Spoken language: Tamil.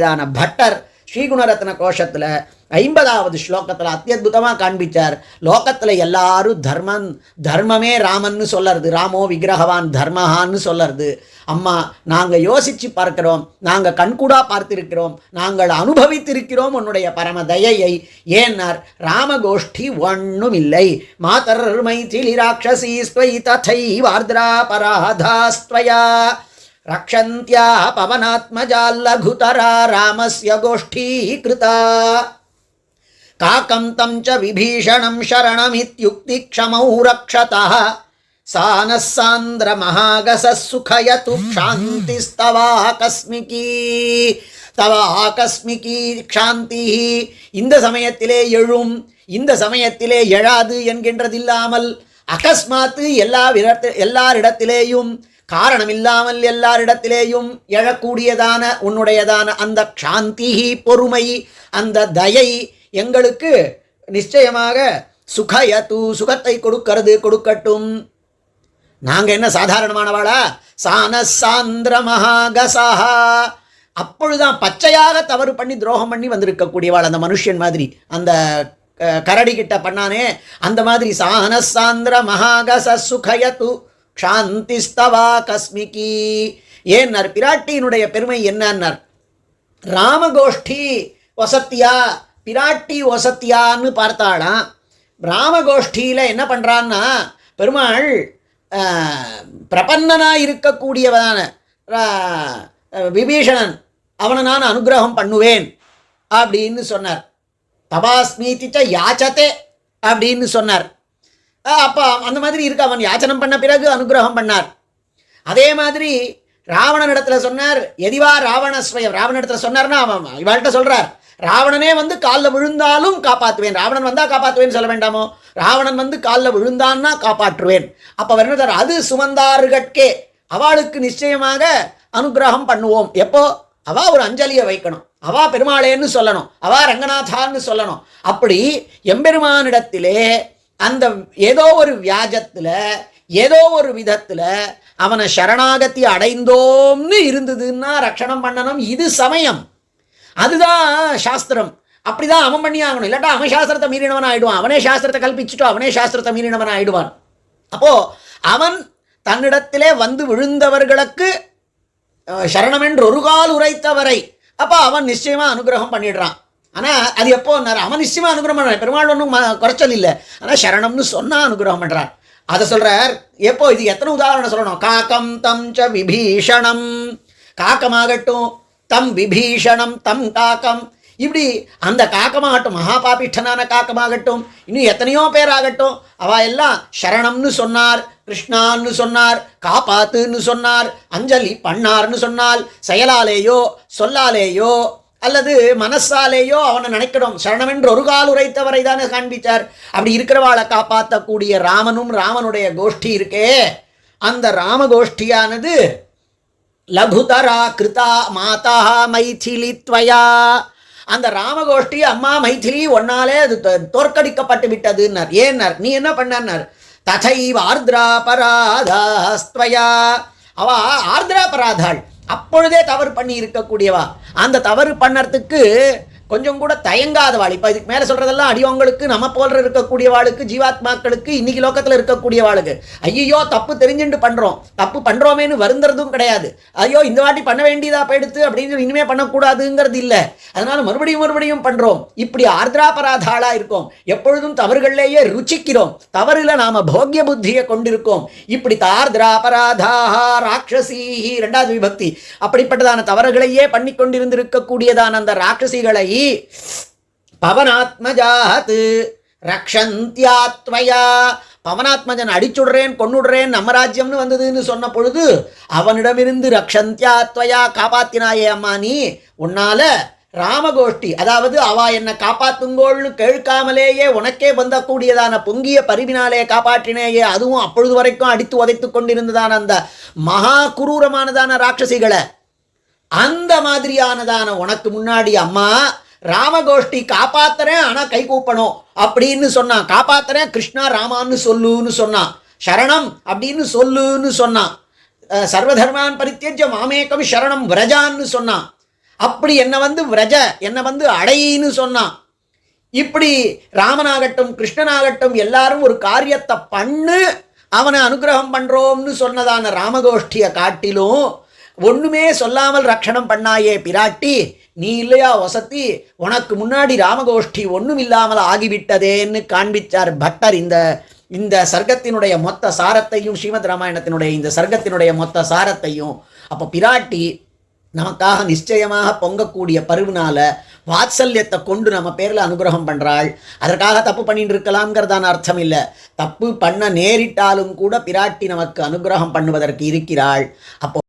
இதான பட்டர் ஸ்ரீகுணரத்ன கோஷத்தில் ஐம்பதாவது ஸ்லோகத்தில் அத்தியுதமாக காண்பிச்சார். லோகத்தில் எல்லாரும் தர்மம் தர்மமே ராமன்னு சொல்லறது ராமோ விக்கிரகவான் தர்மஹான்னு சொல்லறது. அம்மா நாங்கள் யோசித்து பார்க்கிறோம் நாங்கள் கண்கூடா பார்த்திருக்கிறோம் நாங்கள் அனுபவித்திருக்கிறோம் உன்னுடைய பரம தயையை. ஏன்னார் ராமகோஷ்டி ஒன்றும் இல்லை மாதர் மைத்திலி ராட்சசி ஸ்வை ததை வார்திரா பராதாஸ்துவயா रक्षन्त्या पवनात्मजाल्लघुतरा रामस्य गोष्ठी कृता काकं तं च विभीषणं शरणमित्युक्तिक्षमौ रक्षतः सा नः सान्द्रमहागसः सुखयतु क्षान्तिस्तवाकस्मिकी தவ ஆகஸ்மிகி க்ஷாந்தி இந்த சமயத்திலே எழும் இந்த சமயத்திலே எழாது என்கின்றதில்லாமல் அகஸ்மாத்து எல்லா விரத்து எல்லாரிடத்திலேயும் காரணமில்லாமல் எல்லாரிடத்திலேயும் எழக்கூடியதான உன்னுடையதான அந்த சாந்தி பொறுமை அந்த தயை எங்களுக்கு நிச்சயமாக சுகயத்து சுகத்தை கொடுக்கிறது கொடுக்கட்டும். நாங்கள் என்ன சாதாரணமானவாளா? சான சாந்திர மகாகசா அப்பொழுதுதான் பச்சையாக தவறு பண்ணி துரோகம் பண்ணி வந்திருக்கக்கூடியவாள் அந்த மனுஷன் மாதிரி. அந்த கரடி கிட்ட பண்ணானே அந்த மாதிரி சான சாந்திர மகாகச சுகயத்து க்ஷாந்திஸ்தவா கஸ்மிகி. ஏன்னார் பிராட்டியினுடைய பெருமை என்னன்னார்? ராமகோஷ்டி வசத்தியா? பிராட்டி வசத்தியான்னு பார்த்தாளாம். ராமகோஷ்டியில் என்ன பண்ணுறான்னா பெருமாள் பிரபன்னனாக இருக்கக்கூடியவனான விபீஷணன் அவனை நான் அனுகிரகம் பண்ணுவேன் அப்படின்னு சொன்னார். தபாஸ்மீதிச்ச யாச்சதே அப்படின்னு சொன்னார். அப்போ அந்த மாதிரி இருக்கு. அவன் யாச்சனம் பண்ண பிறகு அனுகிரகம் பண்ணார். அதே மாதிரி ராவணனிடத்துல சொன்னார் எதிவா ராவணஸ்வயம் ராவணனிடத்துல சொன்னார்னா அவன் இவாள்கிட்ட சொல்கிறார் ராவணனே வந்து காலில் விழுந்தாலும் காப்பாற்றுவேன் ராவணன் வந்தால் காப்பாற்றுவேன்னு சொல்ல வேண்டாமோ? ராவணன் வந்து காலில் விழுந்தான்னா காப்பாற்றுவேன். அப்போ அவர் அது சுமந்தார்கட்கே அவளுக்கு நிச்சயமாக அனுகிரகம் பண்ணுவோம். எப்போ? அவா ஒரு அஞ்சலியை வைக்கணும். அவா பெருமாளேன்னு சொல்லணும். அவா ரங்கநாதான்னு சொல்லணும். அப்படி எம்பெருமானிடத்திலே அந்த ஏதோ ஒரு வியாஜத்தில் ஏதோ ஒரு விதத்தில் அவனை சரணாகத்தி அடைந்தோம்னு இருந்ததுன்னா ரட்சணம் பண்ணணும். இது சமயம். அதுதான் சாஸ்திரம். அப்படிதான் அவன் பண்ணி ஆகணும் இல்லாட்டா அவன் சாஸ்திரத்தை மீறினவன் ஆயிடுவான். அவனே சாஸ்திரத்தை கல்பிச்சுட்டோ அவனே சாஸ்திரத்தை மீறினவன் ஆயிடுவான். அப்போ அவன் தன்னிடத்திலே வந்து விழுந்தவர்களுக்கு சரணமென்று ஒரு கால் உரைத்தவரை அப்போ அவன் நிச்சயமா அனுகிரகம் பண்ணிடுறான். ஆனால் அது எப்போ அவன் நிச்சயமா அனுகிரகம் பண்ணுறான் பெருமாள் ஒன்றும் குறைச்சல் இல்லை ஆனால் சரணம்னு சொன்னால் அனுகிரகம் பண்ணுறான் அதை சொல்கிறார் எப்போ? இது எத்தனை உதாரணம் சொல்லணும்? காக்கம் தம் ச விபீஷணம். காக்கமாகட்டும் தம் விபீஷணம் தம் காக்கம். இப்படி அந்த காக்கமாகட்டும் மகாபாபிஷ்டனான காக்கமாகட்டும் இன்னும் எத்தனையோ பேராகட்டும் அவ எல்லாம் சரணம்னு சொன்னார் கிருஷ்ணான்னு சொன்னார் காப்பாத்துன்னு சொன்னார் அஞ்சலி பண்ணார்னு சொன்னால் செயலாலேயோ சொல்லாலேயோ அல்லது மனசாலேயோ அவனை நினைக்கணும். சரணமென்று ஒரு கால் உரைத்தவரை தானே காண்பித்தார். அப்படி இருக்கிறவாளை காப்பாற்றக்கூடிய ராமனும் ராமனுடைய கோஷ்டி இருக்கே. அந்த ராம கோஷ்டியானது லகுதரா கிருதா மாதா மைதிலி துவயா. அந்த ராமகோஷ்டி அம்மா மைதிலி ஒன்னாலே அது தோ- தோற்கடிக்கப்பட்டு விட்டதுன்னார். ஏன்னார்? நீ என்ன பண்ணார் ததைவ ஆர்திரா அவ ஆர்திரா பராதாள் அப்பொழுதே தவறு பண்ணி இருக்கக்கூடியவா? அந்த தவறு பண்ணறதுக்கு கொஞ்சம் கூட தயங்காத வாழ் இப்போ இதுக்கு மேலே சொல்கிறதெல்லாம் அடியவங்களுக்கு நம்ம போல இருக்கக்கூடிய வாளுக்கு ஜீவாத்மாக்களுக்கு இன்னைக்கு லோக்கத்தில் இருக்கக்கூடிய வாளுக்கு. ஐயோ தப்பு தெரிஞ்சுட்டு பண்ணுறோம் தப்பு பண்ணுறோமேன்னு வருந்துறதும் கிடையாது. ஐயோ இந்த வாட்டி பண்ண வேண்டியதா போயிடுத்து அப்படின்னு இனிமே பண்ணக்கூடாதுங்கிறது இல்லை. அதனால மறுபடியும் மறுபடியும் பண்ணுறோம் இப்படி ஆர்திராபராதாளாக இருக்கோம். எப்பொழுதும் தவறுகள்லேயே ருச்சிக்கிறோம். தவறுல நாம போக்கிய புத்தியை கொண்டிருக்கோம். இப்படி தார்திராபராதாக ராட்சசீஹி ரெண்டாவது விபக்தி. அப்படிப்பட்டதான தவறுகளையே பண்ணி கொண்டிருந்திருக்கக்கூடியதான அந்த ராட்சசிகளை பவனாத்மஜாத். ரக்ஷந்தியாத்மயா. பவனாத்மஜன் அடிச்சுடுறேன் கொண்டுடுறேன் நம்ம ராஜ்யம்னு வந்ததுன்னு சொன்ன பொழுது அவனிடமிருந்து ரக்ஷந்தியாத்வயா காப்பாத்தினாயே அம்மா நீ. உன்னால ராமகோஷ்டி அதாவது அவ என்னை காப்பாத்துங்கோள்னு கேட்காமலேயே உனக்கே வந்தக்கூடியதான பொங்கிய பரிவினாலே காப்பாற்றினேயே அதுவும் அப்பொழுது வரைக்கும் அடித்து உதைத்து கொண்டிருந்ததான அந்த மகா குரூரமானதான ராட்சசிகளை. அந்த மாதிரியானதான உனக்கு முன்னாடி அம்மா ராமகோஷ்டி காப்பாத்துறேன் ஆனால் கை கூப்பணும் அப்படின்னு சொன்னான். காப்பாத்துறேன் கிருஷ்ணா ராமான்னு சொல்லுன்னு சொன்னான். சரணம் அப்படின்னு சொல்லுன்னு சொன்னான். சர்வதர்மான் பரித்தேஜ மாமேகம் சரணம் விரஜான்னு சொன்னான். அப்படி என்னை வந்து விரஜ என்னை வந்து அடையின்னு சொன்னான். இப்படி ராமனாகட்டும் கிருஷ்ணனாகட்டும் எல்லாரும் ஒரு காரியத்தை பண்ணு அவனை அனுகிரகம் பண்ணுறோம்னு சொன்னதான ராமகோஷ்டியை காட்டிலும் ஒன்றுமே சொல்லாமல் ரக்ஷணம் பண்ணாயே பிராட்டி நீ இல்லையா வசத்தி உனக்கு முன்னாடி ராமகோஷ்டி ஒன்றும் இல்லாமல் ஆகிவிட்டதேன்னு காண்பிச்சார் பட்டர். இந்த இந்த சர்க்கத்தினுடைய மொத்த சாரத்தையும் ஸ்ரீமத் ராமாயணத்தினுடைய இந்த சர்க்கத்தினுடைய மொத்த சாரத்தையும் அப்போ பிராட்டி நமக்காக நிச்சயமாக பொங்கக்கூடிய பருவினால வாத்சல்யத்தை கொண்டு நம்ம பேரில் அனுகிரகம் பண்ணுறாள் அதற்காக தப்பு பண்ணிட்டு இருக்கலாம்ங்கிறதான அர்த்தம் இல்லை தப்பு பண்ண நேரிட்டாலும் கூட பிராட்டி நமக்கு அனுகிரகம் பண்ணுவதற்கு இருக்கிறாள். அப்போ